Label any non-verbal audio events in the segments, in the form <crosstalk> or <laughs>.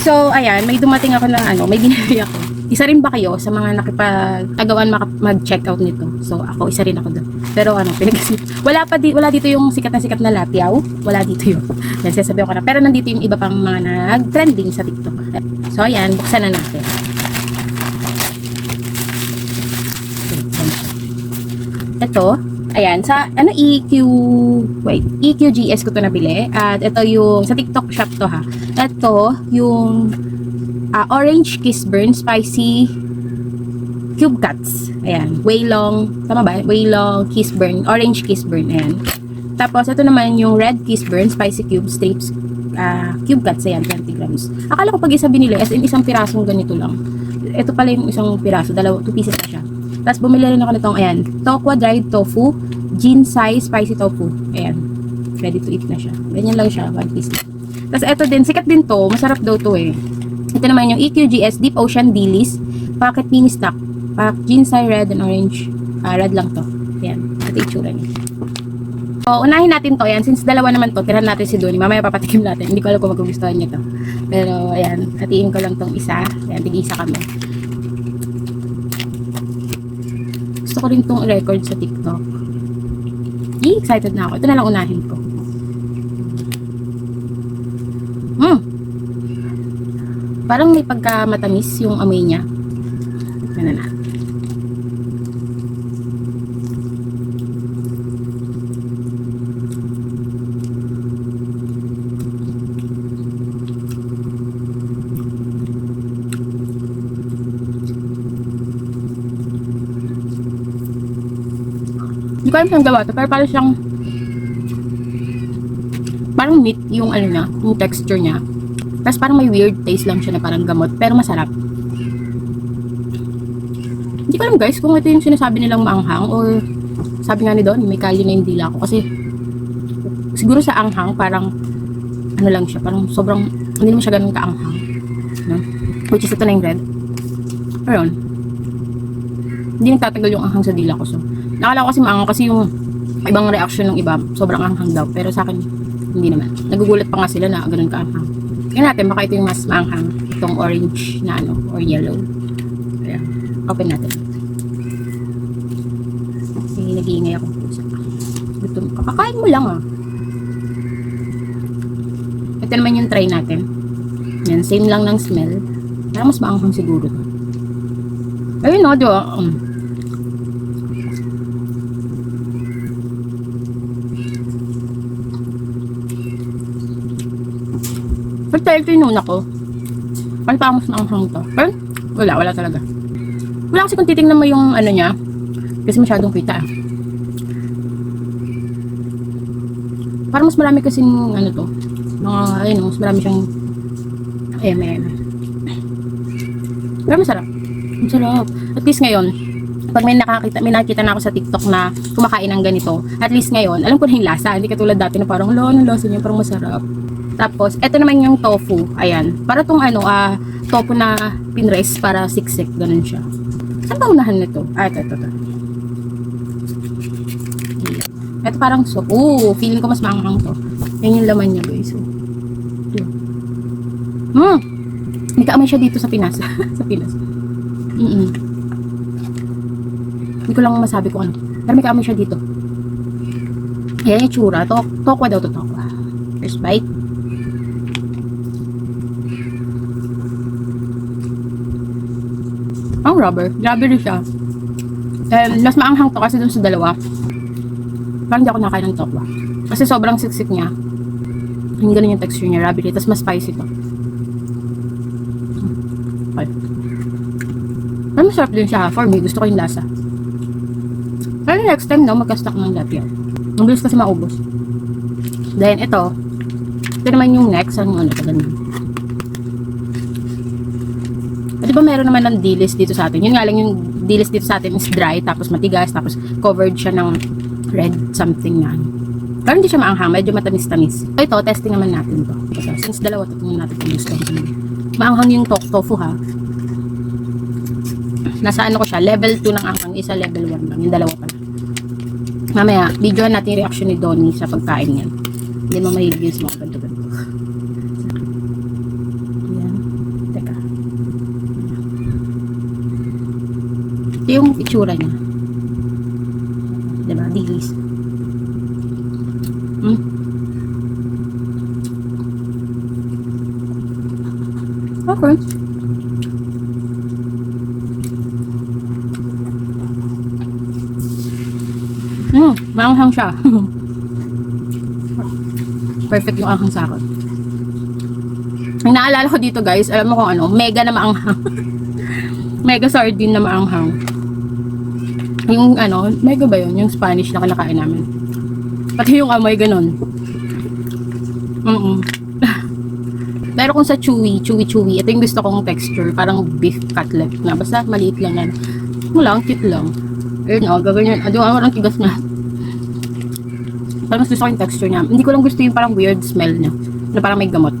So, ayan, may dumating ako ng ano, may binili ako. Isa rin ba kayo sa mga nakipag-agawan maka- mag-check out nito? So, ako, isa rin ako doon. Pero ano, pinag wala pa di, wala dito yung sikat na sikat na lapyaw. Wala dito yun. <laughs> Yan, sasabihin ko na. Pero nandito yung iba pang mga nag-trending sa TikTok. So, ayan, buksan na natin. Ito, ayan, sa ano EQ, wait, EQGS ko to nabili. At ito yung, sa TikTok shop to ha. Ito, yung ah, Orange Kiss Burn Spicy Cube Cuts. Ayan, way long, tama ba? Way long Kiss Burn, Orange Kiss Burn, ayan. Tapos, ito naman yung Red Kiss Burn Spicy Cube Strips ah, Cube Cuts, ayan, 20 grams. Akala ko pag isa binili, as in isang pirasong ganito lang. Ito pala yung isang piraso, dalawa, two pieces na siya. Tapos, bumili rin ako nitong, ayan, Tokwa Dried Tofu, Jinsai Spicy Tofu. Ayan, ready to eat na siya. Ganyan lang siya, one piece na. Tapos, ito din, sikat din to, masarap daw to eh. Ito naman yung EQGS Deep Ocean Dilis Pocket Mini Stock. Pack Jinsai Red and Orange. Ah, red lang to. Ayan, ito itsura niya. So, unahin natin to. Ayan, since dalawa naman to, tirahan natin si Donnie. Mamaya papatikim natin. Hindi ko alam kung magugustuhan niya to. Pero, ayan, hatiin ko lang tong isa. Ayan, tig-isa kami. Gusto ko rin tong record sa TikTok. Yee, excited na ako. Ito na lang unahin ko. Hmm. Parang may pagka matamis yung amoy niya. Tignan na natin. Hindi ko alam saan gawa to, pero parang siyang parang meat yung ano niya, yung texture niya. Tapos parang may weird taste lang siya na parang gamot, pero masarap. Hindi ko alam guys kung ito yung sinasabi nilang maanghang or sabi nga ni Don, may kali na yung dila ko. Kasi siguro sa anghang parang ano lang siya, parang sobrang hindi naman siya ganun kaanghang. No? Which is ito na yung red. Ayun. Hindi nagtatagal yung anghang sa dila ko. So, nakala ko kasi maanghang kasi yung ibang reaction ng iba, sobrang anghang daw. Pero sa akin, hindi naman. Nagugulat pa nga sila na ganun kaanghang. Tingnan natin, baka ito yung mas maanghang. Itong orange na ano, or yellow. Ayan. Open natin. Sige, nag-iingay ako. Gutom. Kakakain mo lang ah. Ito naman yung try natin. Yan, same lang ng smell. Pero mas maanghang siguro. Ayun no, di? Um, Pero tayo ito yung nuna ko. Ay, pa mas maanghang to. Pero, wala, wala talaga. Wala kasi kung titingnan mo yung ano niya. Kasi masyadong kita ah. Parang mas marami kasi ano to. Mga, ayun, mas marami siyang MM. Pero masarap. Masarap. At least ngayon, pag may nakakita, may nakita na ako sa TikTok na kumakain ng ganito, at least ngayon, alam ko na yung lasa. Hindi katulad dati na parang, lo, ano lasa niya, parang masarap. Tapos, eto naman yung tofu. Ayan. Para tong ano, ah, tofu na pinrest para siksik. Ganun siya. Saan ba unahan nito? Ah, ito, ito, ito. Ito parang so. Oo, feeling ko mas maanghang to. Yan yung laman niya, guys. Ito. Hmm. May kaamoy siya dito sa Pinas. <laughs> sa Pinas. Mm Hindi ko lang masabi kung ano. Pero may kaamoy siya dito. Ayan yung tsura. Tok tokwa daw to tokwa. First bite. Ang rubber. Rin siya. Um, mas maanghang to kasi dun sa dalawa. Parang di ako nakain ng tokwa. Kasi sobrang siksik niya. Yung ganun yung texture niya. Rubbery. Tapos mas spicy to. Okay. Pero masarap din siya. For me, gusto ko yung lasa. Pero next time daw, magka-stock ng lapya. Ang bilis kasi maubos. Then, ito. Ito naman yung next. Ano ano ito? Ganun. Di ba meron naman ng dilis dito sa atin? Yun nga lang yung dilis dito sa atin is dry, tapos matigas, tapos covered siya ng red something na. Pero hindi siya maanghang, medyo matamis-tamis. So ito, testing naman natin to. So, since dalawa to, tingnan natin kung gusto ko. Maanghang yung tok tofu ha. Nasa ano ko siya, level 2 ng anghang, isa level 1 lang, yung dalawa pala. Mamaya, videohan natin yung reaction ni Donnie sa pagkain niya. Hindi mo mahilig yun sa mga ganito-ganito. Ito yung itsura niya. Diba? Dilis. Hmm. Okay. Hmm, maanghang siya. <laughs> Perfect yung anghang sa akin. Ang naalala ko dito guys, alam mo kung ano, mega na maanghang. <laughs> mega sardine na maanghang. Yung ano, mega ba yun? Yung Spanish na kinakain namin. Pati yung amoy ganun. Mm Pero <laughs> kung sa chewy, chewy chewy, ito yung gusto kong texture, parang beef cutlet na. Basta maliit lang yan. Ano lang, cute lang. Ayun o, gaganyan. Ado nga parang tigas na. Parang mas gusto yung texture niya. Hindi ko lang gusto yung parang weird smell niya. Na parang may gamot.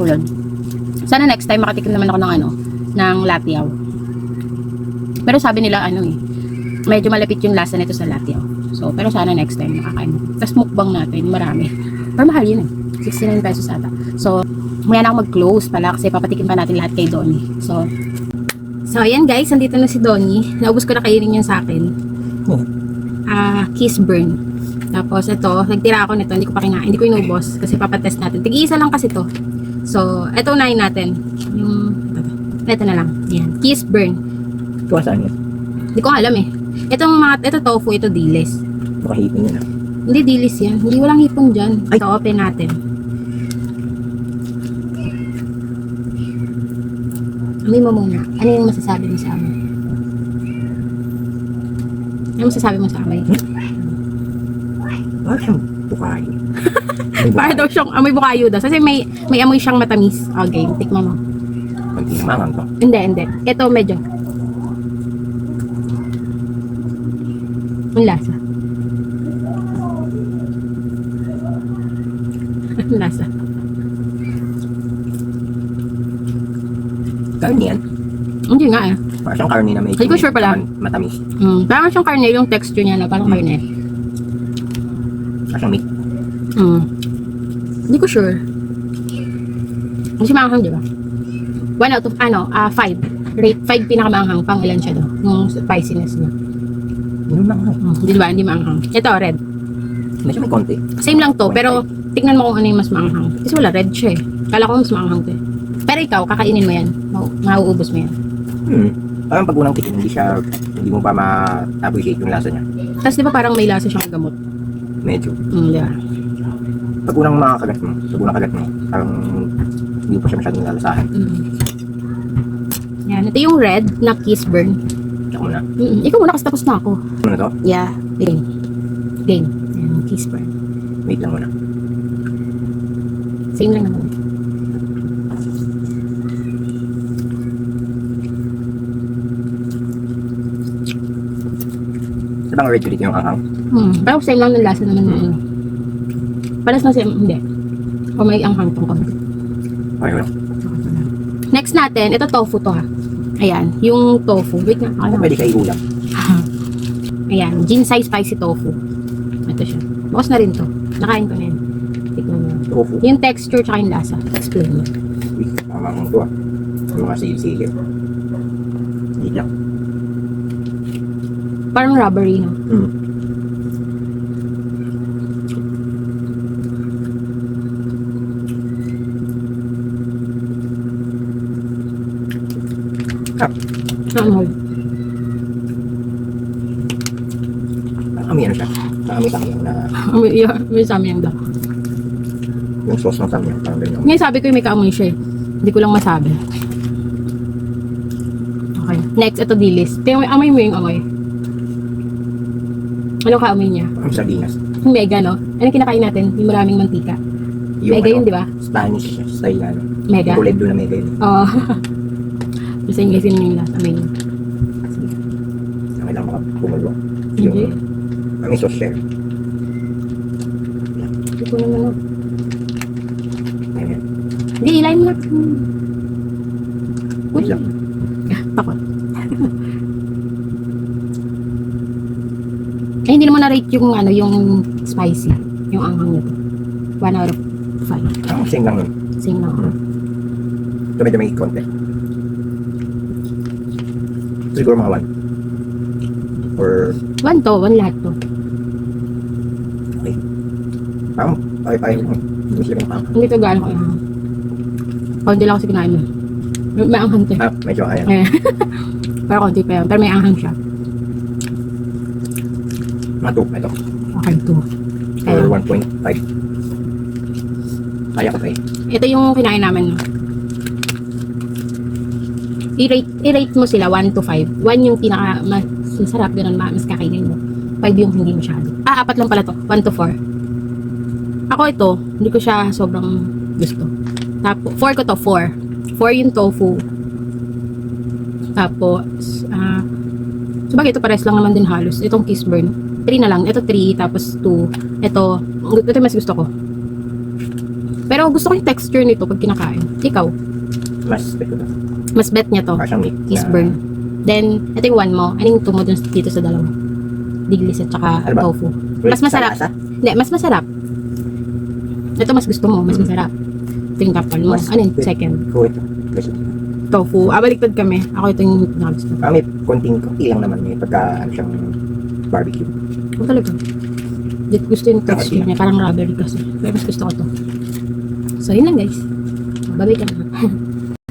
Yun. Sana next time makatikim naman ako ng ano, ng latiaw. Pero sabi nila ano eh, medyo malapit yung lasa nito sa latiaw. So, pero sana next time makakain. Tapos mukbang natin, marami. Pero mahal yun eh. 69 pesos ata. So, maya na ako mag-close pala kasi papatikim pa natin lahat kay Donnie. So, so ayan guys, nandito na si Donnie. Naubos ko na kainin yan sa akin. Hmm. Ah, kiss burn. Tapos ito, nagtira ako nito, hindi ko pa kinain, hindi ko inubos kasi papatest natin. Tig-isa lang kasi to. So, ito unahin natin. Yung, ito na lang. Yan. Kiss burn. Ito saan yan? Hindi ko alam eh. Itong mga, ito tofu, ito dilis. Baka hipin yun ah. Hindi dilis yan. Hindi walang hipon dyan. Ay. Ito, open natin. Amoy mo muna. Ano yung masasabi mo sa amoy? Ano masasabi mo sa amoy? Baka siyang bukay. May <laughs> Para daw siyang amoy bukayo daw. Kasi may, may amoy siyang matamis. Okay, tikman mo. Konti naman to. Hindi, hindi. Ito medyo. Ang lasa. Ang <laughs> lasa. Karni yan. Hindi nga eh. Baka siyang karni na may Hindi ko sure pala. Matamis. Mm, parang siyang karne yung texture niya na parang Mm. karne. Baka siyang meat. Mm. Hindi ko sure. Kasi maanghang, di ba? One out of, ano, ah, five. Rate five pinakamaanghang. Pang ilan siya do? Yung spiciness niya. Yun lang ah. Mm, di ba? Hindi maanghang. Ito, red. Medyo may konti. Same lang to, pero tingnan mo kung ano yung mas maanghang. Kasi wala, red siya eh. Kala ko mas maanghang to eh. Pero ikaw, kakainin mo yan. Ma- mauubos mo yan. Hmm. Parang pag unang tikim, hindi siya, hindi mo pa ma-appreciate yung lasa niya. Tapos di ba parang may lasa siyang gamot? Medyo. Mm, di ba? Pag unang makakagat mo, pag unang kagat mo, parang hindi mo pa siya masyadong lalasahan. Mm. Yan, ito yung red na kiss burn. Muna. Mm, ikaw muna kasi tapos na ako. Ano to? Yeah, game. Game. Yan, kiss burn. Wait lang muna. Same lang naman. Sa bang original yung anghang? Hmm. Pero same lang ng lasa naman ano. Paras na same, hindi. O may anghang tong konti. Okay, wala. Next natin, ito tofu to ha. Ayan, yung tofu. Wait nga, Ano pwede kayo ulam? <laughs> Ayan, ginsai spicy tofu. Ito siya. Bukas na rin to. Nakain ko na yan. Tikman mo. Tofu. Yung texture tsaka yung lasa. Explain mo. Tama kong to ah. Yung mga sili-sili. Hindi lang. Parang rubbery, no? Hmm. Ano? Nakami ano siya? Nakami samyang na May, yeah, may samyang daw. yung sauce ng samyang. Parang ganyan. Ngayon sabi ko yung may kaamoy siya eh. Hindi ko lang masabi. Okay. Next, ito dilis. Tingnan mo, amoy mo yung amoy. Anong kaamoy niya? Ang sardinas. Yung mega, no? Anong kinakain natin? Yung maraming mantika. mega yun, di ba? Spanish style na ano. Mega? Kulay blue na mega yun. Oo. <laughs> Yung guys, yun yung niya. Okay lang baka pumulo. Hindi. Ang sauce share. Hindi ko naman? Ayan. Hindi, ilayin mo na. Hmm. Wait lang. Takot. <laughs> Eh, hindi naman na-rate yung, ano, yung spicy. Yung anghang nito. 1 out of 5. Ang same lang nun. Same lang. Medyo may konti. Siguro mga one. Or, One to, one lahat to. okay. Parang, ay, ay, hindi sila pang. Hindi to gaano. Konti lang kasi kinain mo. May, anghang to. Ah, medyo kaya. Eh. <laughs> Pero konti pa yun. Pero may anghang siya. Mga two, ito. Okay, to. Or Kaya, 1.5. Kaya ko pa eh. ito yung kinain namin. I-rate, i-rate mo sila 1 to 5. 1 yung pinaka mas masarap, ganun ma, mas kakainin mo. 5 yung hindi masyado. Ah, apat lang pala to. 1 to 4. Ako ito, hindi ko siya sobrang gusto. Tapos, 4 ko to, 4. 4 yung tofu. Tapos, ah, so bagay ito pares lang naman din halos. Itong kiss burn. 3 na lang. Ito 3, tapos 2. Ito, ito mas gusto ko. Pero gusto ko yung texture nito pag kinakain. Ikaw, Mas. Mas bet niya to. Parang meat. Kiss na- burn. Then, ito yung one mo. Ano yung two mo dun dito sa dalawa? Diglis at saka Ano tofu. Mas masarap. Hindi, mas masarap. Ito mas gusto mo, mas masarap. Ito yung one mo. Ano yung second? Tofu. Ah, baliktad kami. Ako ito yung pinakagusto. ah, may konting konti lang naman may pagka, ano siyang barbecue. Ako talaga. Ko gusto yung texture niya. Parang rubbery kasi. Pero mas gusto ko to. So, yun lang guys. Babay ka na. <laughs>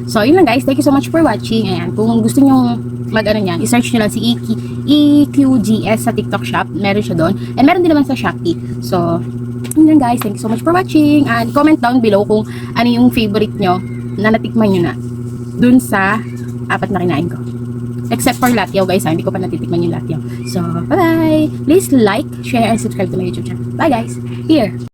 so, yun lang guys. Thank you so much for watching. Ayan. Kung gusto nyo mag ano niyan, i-search nyo lang si EQ, EQGS sa TikTok shop. Meron siya doon. And meron din naman sa Shopee. So, yun lang guys. Thank you so much for watching. And comment down below kung ano yung favorite nyo na natikman nyo na dun sa apat na kinain ko. Except for latyaw guys, ha? hindi ko pa natitikman yung latyaw. So, bye-bye! Please like, share, and subscribe to my YouTube channel. Bye guys! Here!